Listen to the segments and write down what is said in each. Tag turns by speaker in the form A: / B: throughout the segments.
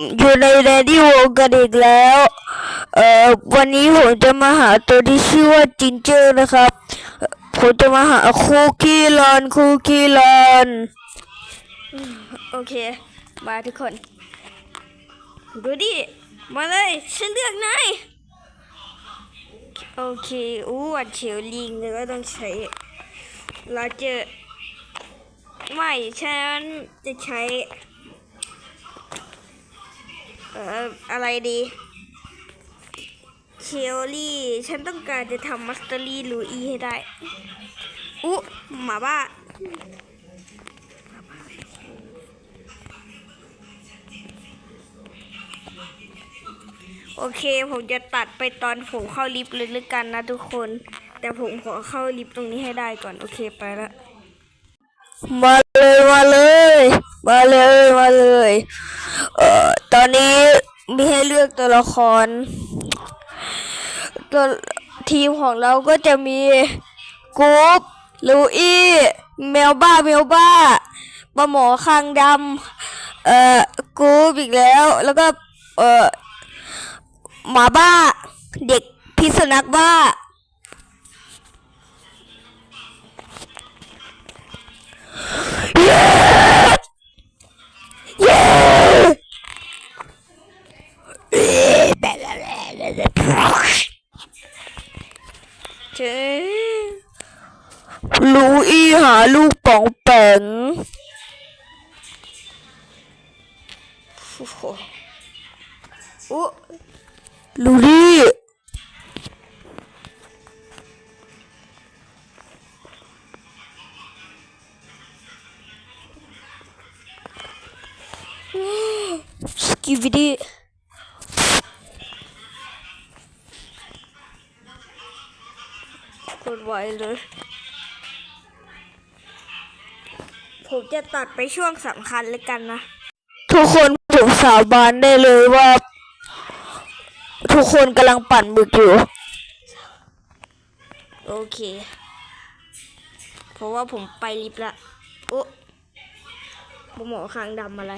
A: อยู่ในแดดดี้วงกันอีกแล้ว เอ่อวันนี้ผมจะมาหาตัวที่ชื่อว่าจินเจอร์นะครับผมจะมาหาคุกกี้รอนคุกกี้รอนโอเค มาทุกคน ดูดิ มาเลย ฉันเลือกนายโอเค อู้อัดเฉียวลิงเลยก็ต้องใช้เราเจอไม่ฉันจะใช้ อะไรดีเชลลี่ ฉันต้องการจะทำมัสเตอรี่ลูอีให้ได้ อุ๊หมาบ้าโอเค ผมจะตัดไปตอนผมเข้าลิฟต์เลยล้วกันนะทุกคน แต่ผมขอเข้าลิฟต์ตรงนี้ให้ได้ก่อน โอเคไปละ มาเลย มาเลย มาเลย มาเลย เออ ตอนนี้มีให้เลือกตัวละคร ตัวทีมของเราก็จะมีกู๊ปลูอี้เมลบ้าเมลบ้าปลาหมอคางดำเอ่อกู๊ปอีกแล้ว แล้วก็เอ่อหมาบ้า เด็กพิษสุนัขบ้าเลูอี้หาลูกป๋องแป๋งโอ้โหอุ๊ลูลี่สกิวิดีกด ไว้เลย ผมจะตัดไปช่วงสำคัญเลยกันนะ ทุกคนผมสาบานได้เลยว่า ทุกคนกำลังปั่นหมึกอยู่ โอเค เพราะว่าผมไปลิฟต์ละ โอ้หมอคางดำอะไร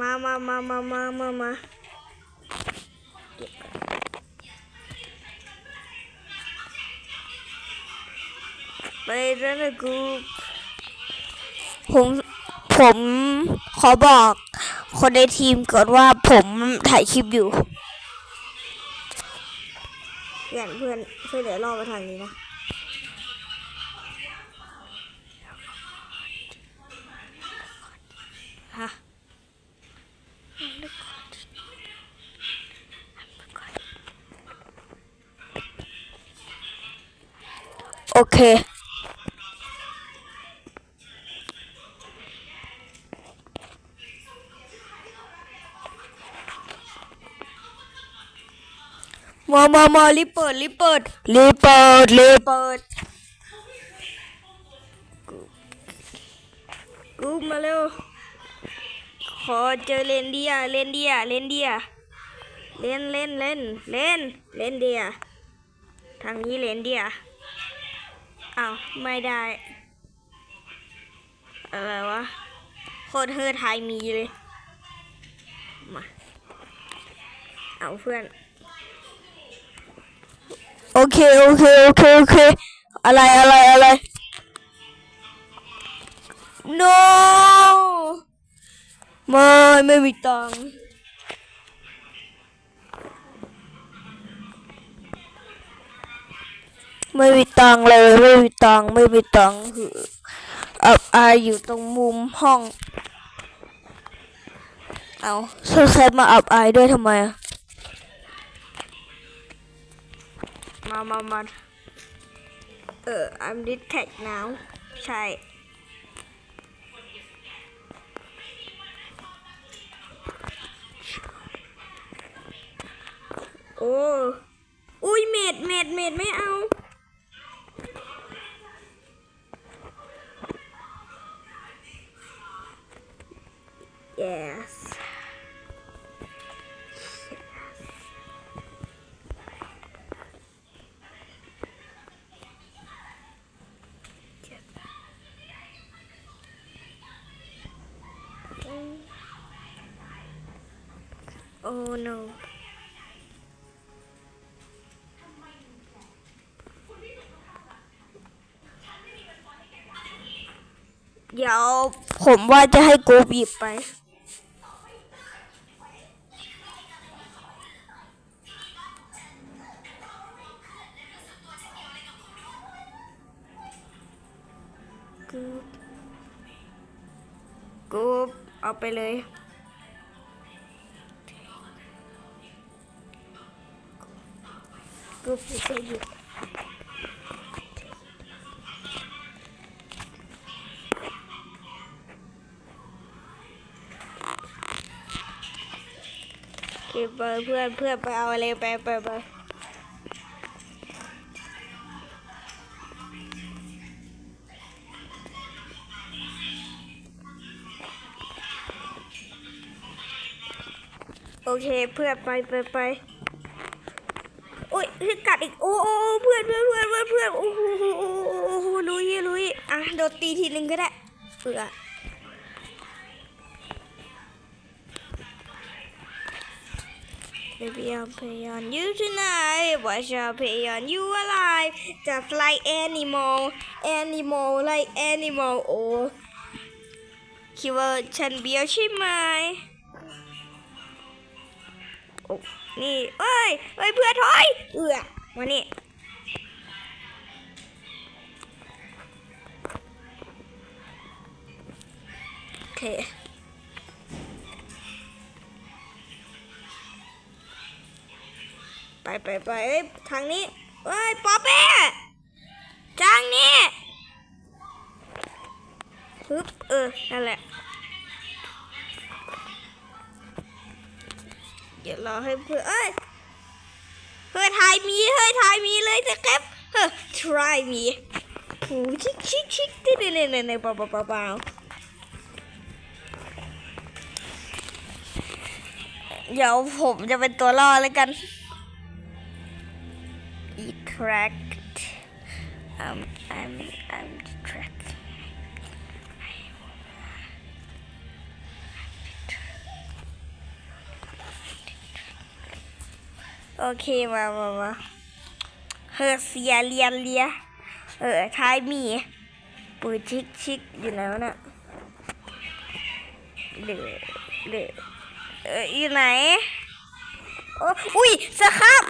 A: มามามามามามามา ไปแล้วนะกูผมผมขอบอกคนในทีมก่อนว่าผมถ่ายคลิปอยู่เพื่อนเพื่อนเพื่อนเดี๋ยวรอมาทางนี้นะฮะโอเค มามามารีบเปิดรีบเปิดรีบเปิดรีบเปิดกูมาเร็ว ขอเจอเลนเดียเลนเดียเลนเดียเล่นเล่นเล่นเล่นเลนเดียทางนี้เลนเดียอ้าวไม่ได้ อะไรวะโคตรเฮอไทยมีเลย มา เอาเพื่อน โอเคโอเคโอเคโอเค อะไรอะไรอะไร no ไม่ไม่มีตังค์ไม่มีตังค์เลยไม่มีตังค์ไม่มีตังค์คืออับอายอยู่ตรงมุมห้อง เอาเธอแคทมาอับอายด้วยทำไมอะ มามามาเออ I'm detect now ใช่ โอ้ อุ้ยเม็ดเม็ดเม็ดไม่เอา
B: โอ้ no เดี๋ยวผมว่าจะให้กูหยิบไป กูกูเอาไปเลย กูไม่เคยหยุดโอเคไปเพื่อนเพื่อนไปเอาอะไรไปไปไปโอเคเพื่อนไปไปไป กัดอีกโอ้โอ้เพื่อนเพื่อนเพื่อนเพื่อนเพื่อนโอ้โหโอ้โหลุยลุยอะโดนตีทีนึงก็ได้เผื่อ Baby, I'll pay on you tonight. Watch I'll pay on you alive. Just like animal, animal, like animal. โอ้คิดว่าฉันเบี้ยวใช่ไหมโอ้ นี่เอ้ยเอ้ยเพื่อถอยเอือมานี่โอเคไปไปไปเอ้ยทางนี้เอ้ยป๊อปเป้ทางนี้ฮึบเออนั่นแหละ เดี๋ยวรอให้เพื่อเอ้ยเฮ้ยทายมีเฮ้ยทายมีเลยจะเก็บเฮ้ย try มีผูชิกชิกชิกเน่เน่เน่เน่เปล่าเปล่าเปล่าเปล่าเดี๋ยวผมจะเป็นตัวล่อแล้วกัน Correct. Um, I'm, I'm trapped. โอเคมามามาเฮอเสียเลียนเลีย เออท้ายมีปืนชิกชิกอยู่ไหนวะน่ะเดือเดือเอออยู่ไหนโอ้อุ้ยสครับ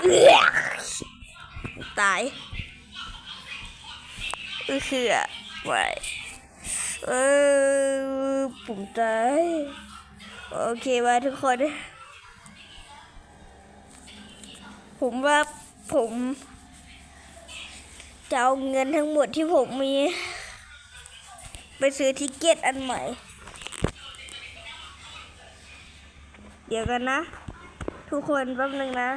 B: ตายเออคืออะไว้เออปุ่มตาย โอเคมาทุกคน ผมว่าผมจะเอาเงินทั้งหมดที่ผมมี ไปซื้อทิเกตอันใหม่ เดี๋ยวกันนะ ทุกคนแป๊บนึงนะ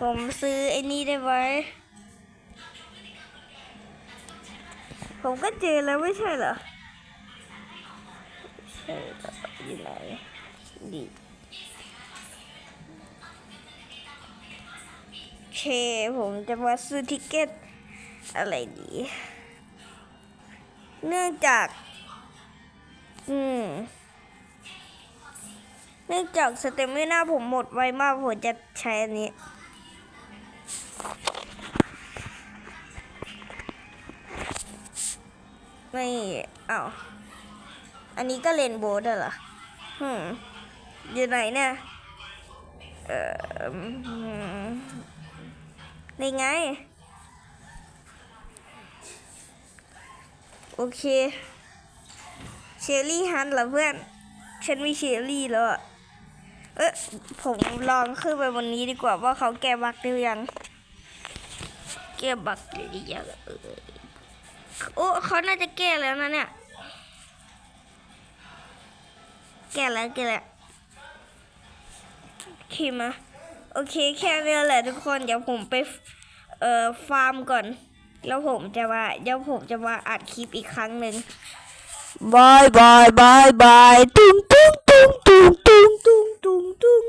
B: ผมซื้อไอ้นี่ได้ไหมผมก็เจอแล้วไม่ใช่เหรอใช่เหรออยู่ไหนดี เค ผมจะมาซื้อทิเก็ตอะไรดี เนื่องจาก อืม เนื่องจากสเต็มไม่น่าผมหมดไวมาก ผมจะใช้อันนี้ ไม่เอาอันนี้ก็เลนโบว์ด้วยเหรอหืมอยู่ไหนเนี่ยเอ่อ นี่ไง โอเคเชอรี่ฮันเหรอเพื่อน ฉันมีเชอรี่แล้วอเอ๊ะผมลองขึ้นไปบนนี้ดีกว่าว่าเขาแก้บักหรือยัง แก้บักหรือยังเออโอ้เขาน่าจะแก้แล้วนะเนี่ย แก้แล้วแก้แล้วโอเคมา โอเคแค่นี้แหละทุกคนเดี๋ยวผมไปเอ่อฟาร์มก่อน แล้วผมจะมาเดี๋ยวผมจะมาอัดคลิปอีกครั้งหนึ่งบายบายบายบายตุ้งตุ้งตุ้งตุ้งตุ้งตุ้งตุ้ง